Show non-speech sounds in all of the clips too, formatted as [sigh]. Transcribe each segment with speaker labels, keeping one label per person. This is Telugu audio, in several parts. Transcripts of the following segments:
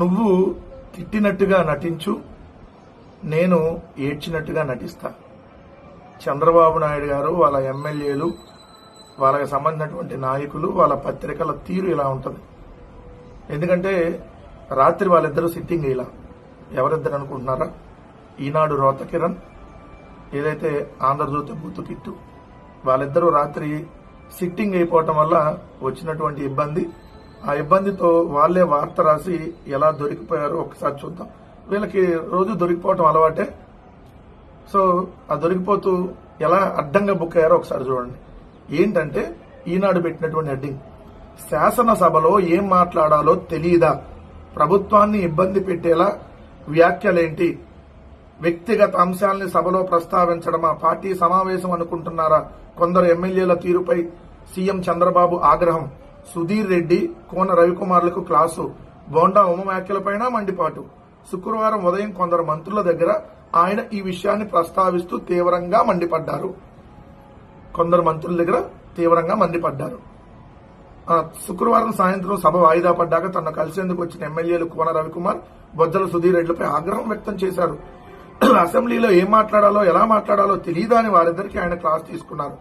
Speaker 1: నువ్వు తిట్టినట్టుగా నటించు నేను ఏడ్చినట్టుగా నటిస్తా. చంద్రబాబు నాయుడు గారు వాళ్ళ ఎమ్మెల్యేలు వాళ్ళకి సంబంధించినటువంటి నాయకులు వాళ్ళ పత్రికల తీరు ఇలా ఉంటుంది. ఎందుకంటే రాత్రి వాళ్ళిద్దరూ సిట్టింగ్ ఇలా. ఎవరిద్దరు అనుకుంటున్నారా? ఈనాడు రోత కిరణ్ ఏదైతే ఆంధ్రజ్యోతి బూతు కిట్టు వాళ్ళిద్దరూ రాత్రి సిట్టింగ్ అయిపోవటం వల్ల వచ్చినటువంటి ఇబ్బంది ఆ ఇబ్బందితో వాళ్ళే వార్త రాసి ఎలా దొరికిపోయారో ఒకసారి చూద్దాం. వీళ్ళకి రోజు దొరికిపోవటం అలవాటే. సో ఆ దొరికిపోతూ ఎలా అడ్డంగా బుక్ అయ్యారో ఒకసారి చూడండి. ఏంటంటే ఈనాడు పెట్టినటువంటి హెడ్డింగ్. శాసనసభలో ఏం మాట్లాడాలో తెలియదా ప్రభుత్వాన్ని ఇబ్బంది పెట్టేలా వ్యాఖ్యలేంటి? వ్యక్తిగత అంశాల్ని సభలో ప్రస్తావించడమా? పార్టీ సమావేశం అనుకుంటున్నారా? కొందరు ఎమ్మెల్యేల తీరుపై సీఎం చంద్రబాబు ఆగ్రహం. సుధీర్ రెడ్డి కోన రవికుమార్లకు క్లాసు. బోండా ఉమ వ్యాఖ్యలపైన మండిపాటు. శుక్రవారం ఉదయం కొందరు మంత్రుల దగ్గర ఆయన ఈ విషయాన్ని ప్రస్తావిస్తూ తీవ్రంగా మండిపడ్డారు. కొందరు మంత్రుల దగ్గర తీవ్రంగా మండిపడ్డారు. శుక్రవారం సాయంత్రం సభ వాయిదా పడ్డాక తనను కలిసేందుకు వచ్చిన ఎమ్మెల్యేలు కోన రవికుమార్ బొజ్జల సుధీర్ రెడ్డిపై ఆగ్రహం వ్యక్తం చేశారు. [clears throat] అసెంబ్లీలో ఏం మాట్లాడాలో ఎలా మాట్లాడాలో తెలియదా అని వారిద్దరికీ ఆయన క్లాస్ తీసుకున్నారు.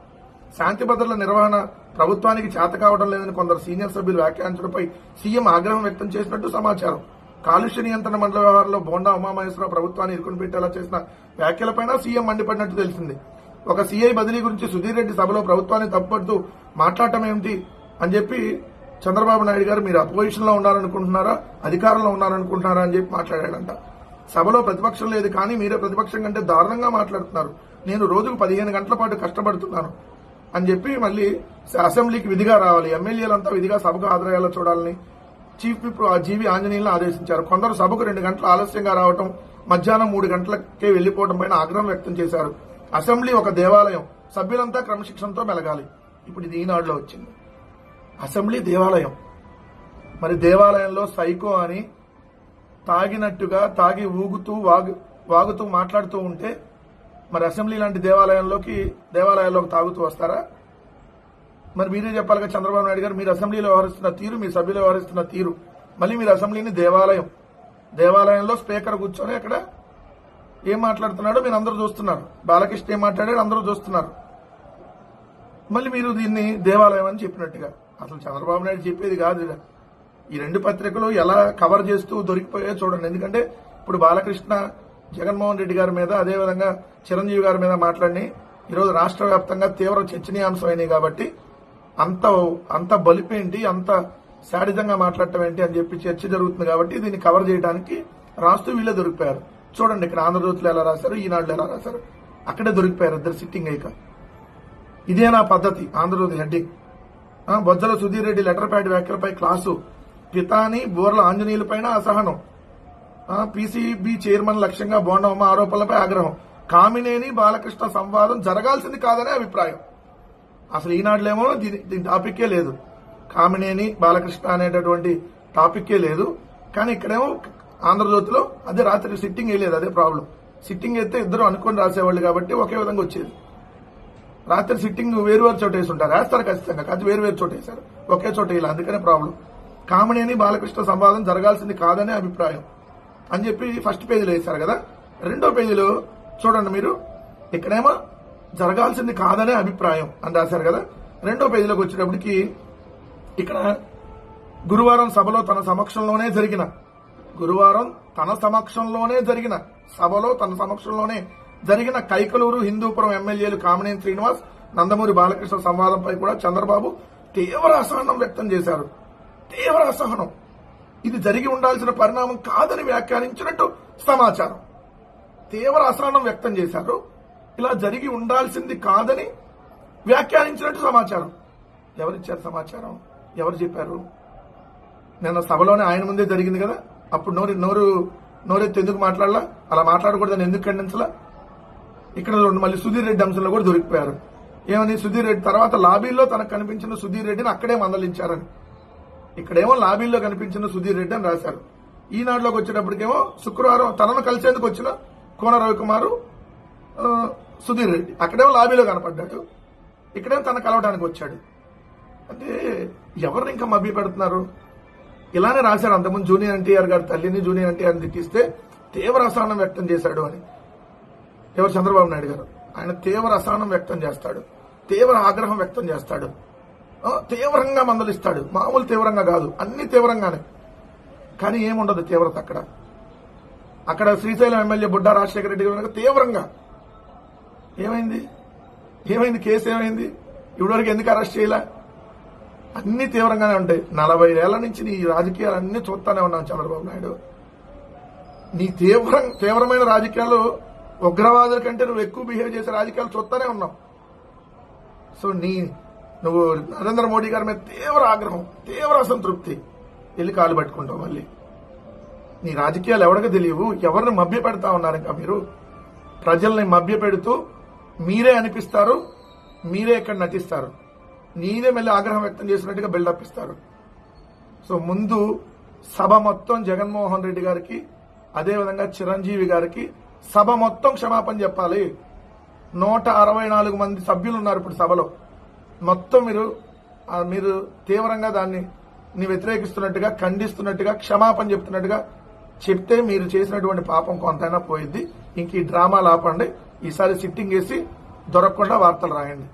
Speaker 1: శాంతి భద్రతల నిర్వహణ ప్రభుత్వానికి చేత కావడం లేదని కొందరు సీనియర్ సభ్యులు వ్యాఖ్యానించడంపై సీఎం ఆగ్రహం వ్యక్తం చేసినట్టు సమాచారం. కాలుష్య నియంత్రణ మండల వ్యవహారంలో బోండా ఉమామహేశ్వరరావు ప్రభుత్వాన్ని ఇరుకుని పెట్టేలా చేసిన వ్యాఖ్యలపైన సీఎం మండిపడినట్టు తెలిసింది. ఒక సీఐ బదిలీ గురించి సుధీర్ రెడ్డి సభలో ప్రభుత్వాన్ని తప్పుపడుతూ మాట్లాడటం ఏమిటి అని చెప్పి చంద్రబాబు నాయుడు గారు మీరు అపోజిషన్లో ఉన్నారనుకుంటున్నారా అధికారంలో ఉన్నారనుకుంటున్నారా అని చెప్పి మాట్లాడాడంట. సభలో ప్రతిపక్షం లేదు కానీ మీరే ప్రతిపక్షం కంటే దారుణంగా మాట్లాడుతున్నారు. నేను రోజుకు పదిహేను గంటల పాటు కష్టపడుతున్నాను. అని చెప్పి మళ్ళీ అసెంబ్లీకి విధిగా రావాలి. ఎమ్మెల్యేలంతా విధిగా సభకు హాజరయ్యేలా చూడాలని చీఫ్ విప్ జీవి ఆంజనేయులను ఆదేశించారు. కొందరు సభకు రెండు గంటలు ఆలస్యంగా రావటం మధ్యాహ్నం మూడు గంటలకే వెళ్ళిపోవడం పైన ఆగ్రహం వ్యక్తం చేశారు. అసెంబ్లీ ఒక దేవాలయం సభ్యులంతా క్రమశిక్షణతో మెలగాలి. ఇప్పుడు ఇది ఈనాడులో వచ్చింది. అసెంబ్లీ దేవాలయం. మరి దేవాలయంలో సైకో అని తాగినట్టుగా తాగి ఊగుతూ వాగు వాగుతూ మాట్లాడుతూ ఉంటే మరి అసెంబ్లీ లాంటి దేవాలయంలోకి దేవాలయాల్లోకి తాగుతూ వస్తారా? మరి మీరే చెప్పాలిగా చంద్రబాబు నాయుడు గారు మీరు అసెంబ్లీలో వ్యవహరిస్తున్న తీరు మీ సభ్యులు వ్యవహరిస్తున్న తీరు. మళ్ళీ మీరు అసెంబ్లీని దేవాలయం దేవాలయంలో స్పీకర్ కూర్చొని అక్కడ ఏం మాట్లాడుతున్నాడో మీరు అందరూ చూస్తున్నారు. బాలకృష్ణ ఏం మాట్లాడాడు అందరూ చూస్తున్నారు. మళ్ళీ మీరు దీన్ని దేవాలయం అని చెప్పినట్టుగా. అసలు చంద్రబాబు నాయుడు చెప్పేది కాదు ఈ రెండు పత్రికలు ఎలా కవర్ చేస్తూ దొరికిపోయాయో చూడండి. ఎందుకంటే ఇప్పుడు బాలకృష్ణ జగన్మోహన్ రెడ్డి గారి మీద అదేవిధంగా చిరంజీవి గారి మీద మాట్లాడి ఈరోజు రాష్ట్ర వ్యాప్తంగా తీవ్ర చర్చనీయాంశమైనవి కాబట్టి అంత అంత బలిపేంటి అంత శాడిజంగా మాట్లాడటం ఏంటి అని చెప్పి చర్చ జరుగుతుంది కాబట్టి దీన్ని కవర్ చేయడానికి రాస్తూ వీళ్ళే దొరికిపోయారు. చూడండి ఇక్కడ ఆంధ్రజ్యోతిలో ఎలా రాశారు ఈనాడులో ఎలా రాశారు. అక్కడే దొరికిపోయారు ఇద్దరు సిట్టింగ్ అయ్యాక ఇదే నా పద్ధతి Andhra Jyothi heading. Bojjala Sudheer Reddy letter pad వ్యాఖ్యలపై క్లాసు. పితాని బోర్ల ఆంజనేయులపైన అసహనం. పీసీబీ చైర్మన్ లక్ష్యంగా బోండమ్మ ఆరోపణలపై ఆగ్రహం. కామినేని బాలకృష్ణ సంవాదం జరగాల్సింది కాదనే అభిప్రాయం. అసలు ఈనాడులేమో దీని దీని టాపిక్కే లేదు. కామినేని బాలకృష్ణ అనేటటువంటి టాపిక్కే లేదు. కానీ ఇక్కడేమో ఆంధ్రజ్యోతిలో అదే రాత్రి సిట్టింగ్ వేయలేదు అదే ప్రాబ్లం. సిట్టింగ్ అయితే ఇద్దరు అనుకొని రాసేవాళ్ళు కాబట్టి ఒకే విధంగా వచ్చేది. రాత్రి సిట్టింగ్ వేరు వేరు చోట వేసి ఉంటారు వేస్తారు ఖచ్చితంగా కాదు వేరు వేరు చోట వేశారు. ఒకే చోట వేయాలి అందుకనే ప్రాబ్లం. కామినేని బాలకృష్ణ సంవాదం జరగాల్సింది కాదనే అభిప్రాయం. అని చెప్పి ఫస్ట్ పేజీలో వేశారు కదా? రెండో పేజీలో చూడండి మీరు. ఇక్కడేమో జరగాల్సింది కాదనే అభిప్రాయం అని రాశారు కదా? రెండో పేజీలోకి వచ్చేటప్పటికి ఇక్కడ గురువారం సభలో తన సమక్షంలోనే జరిగిన గురువారం తన సమక్షంలోనే జరిగిన సభలో తన సమక్షంలోనే జరిగిన కైకలూరు హిందూపురం ఎమ్మెల్యేలు కామినేని శ్రీనివాస్ నందమూరి బాలకృష్ణ సంవాదంపై కూడా చంద్రబాబు తీవ్ర అసహనం వ్యక్తం చేశారు. తీవ్ర అసహనం. ఇది జరిగి ఉండాల్సిన పరిణామం కాదని వ్యాఖ్యానించినట్టు సమాచారం. తీవ్ర అసహనం వ్యక్తం చేశారు. ఇలా జరిగి ఉండాల్సింది కాదని వ్యాఖ్యానించినట్టు సమాచారం. ఎవరిచ్చారు సమాచారం? ఎవరు చెప్పారు? నిన్న సభలోనే ఆయన ముందే జరిగింది కదా? అప్పుడు నోరు నోరు నోరెత్తి ఎందుకు మాట్లాడలా? అలా మాట్లాడకూడదని ఎందుకు ఖండించలా? ఇక్కడ రెండు మళ్ళీ సుధీర్ రెడ్డి అంశంలో కూడా దొరికిపోయారు. ఏమని? సుధీర్ రెడ్డి తర్వాత లాబీల్లో తనకు కనిపించిన సుధీర్ రెడ్డిని అక్కడే మందలించారని. ఇక్కడేమో లాబీల్లో కనిపించిన సుధీర్ రెడ్డి అని రాశారు. ఈనాడులోకి వచ్చేటప్పటికేమో శుక్రవారం తనను కలిసేందుకు వచ్చిన కోన రవికుమారు సుధీర్ రెడ్డి. అక్కడేమో లాబీలో కనపడ్డాడు. ఇక్కడేమో తన కలవడానికి వచ్చాడు. అంటే ఎవరిని ఇంకా మభ్య పెడుతున్నారు? ఇలానే రాశారు అంతకుముందు జూనియర్ ఎన్టీఆర్ గారి తల్లిని జూనియర్ ఎన్టీఆర్ తిట్టిస్తే తీవ్ర అసహనం వ్యక్తం చేశాడు అని. ఎవరు చంద్రబాబు నాయుడు గారు? ఆయన తీవ్ర అసహనం వ్యక్తం చేస్తాడు. తీవ్ర ఆగ్రహం వ్యక్తం చేస్తాడు. తీవ్రంగా మందలిస్తాడు. మామూలు తీవ్రంగా కాదు. అన్ని తీవ్రంగానే. కానీ ఏముండదు తీవ్రత అక్కడ. అక్కడ శ్రీశైలం ఎమ్మెల్యే బుడ్డా రాజశేఖర రెడ్డి గారు తీవ్రంగా. ఏమైంది? ఏమైంది? కేసు ఏమైంది? ఇప్పటివరకు ఎందుకు అరెస్ట్ చేయలే? అన్ని తీవ్రంగానే ఉంటాయి నలభై ఏళ్ళ నుంచి నీ రాజకీయాలు అన్ని చూస్తానే ఉన్నాం చంద్రబాబు నాయుడు. నీ తీవ్ర తీవ్రమైన రాజకీయాలు ఉగ్రవాదుల కంటే నువ్వు ఎక్కువ బిహేవ్ చేసే రాజకీయాలు చూస్తానే ఉన్నావు. సో నీ నువ్వు నరేంద్ర మోడీ గారి మీద తీవ్ర ఆగ్రహం తీవ్ర అసంతృప్తి. వెళ్ళి కాలు పట్టుకుంటావు మళ్ళీ. నీ రాజకీయాలు ఎవరికి తెలియవు ఎవరిని మభ్య పెడతా ఉన్నారు ఇంకా మీరు? ప్రజల్ని మభ్య పెడుతూ మీరే అనిపిస్తారు మీరే ఇక్కడ నటిస్తారు. నీదే మళ్ళీ ఆగ్రహం వ్యక్తం చేసినట్టుగా బిల్డప్ ఇస్తారు. సో ముందు సభ మొత్తం జగన్మోహన్ రెడ్డి గారికి అదేవిధంగా చిరంజీవి గారికి సభ మొత్తం క్షమాపణ చెప్పాలి. నూట అరవై నాలుగు మంది సభ్యులు ఉన్నారు ఇప్పుడు సభలో. మొత్తం మీరు మీరు తీవ్రంగా దాన్ని వ్యతిరేకిస్తున్నట్టుగా ఖండిస్తున్నట్టుగా క్షమాపణ చెప్తున్నట్టుగా చెప్తే మీరు చేసినటువంటి పాపం కొంతైనా పోయింది ఇంక ఈ డ్రామాలు ఆపండి. ఈసారి సిట్టింగ్ వేసి దొరకకుండా వార్తలు రాయండి.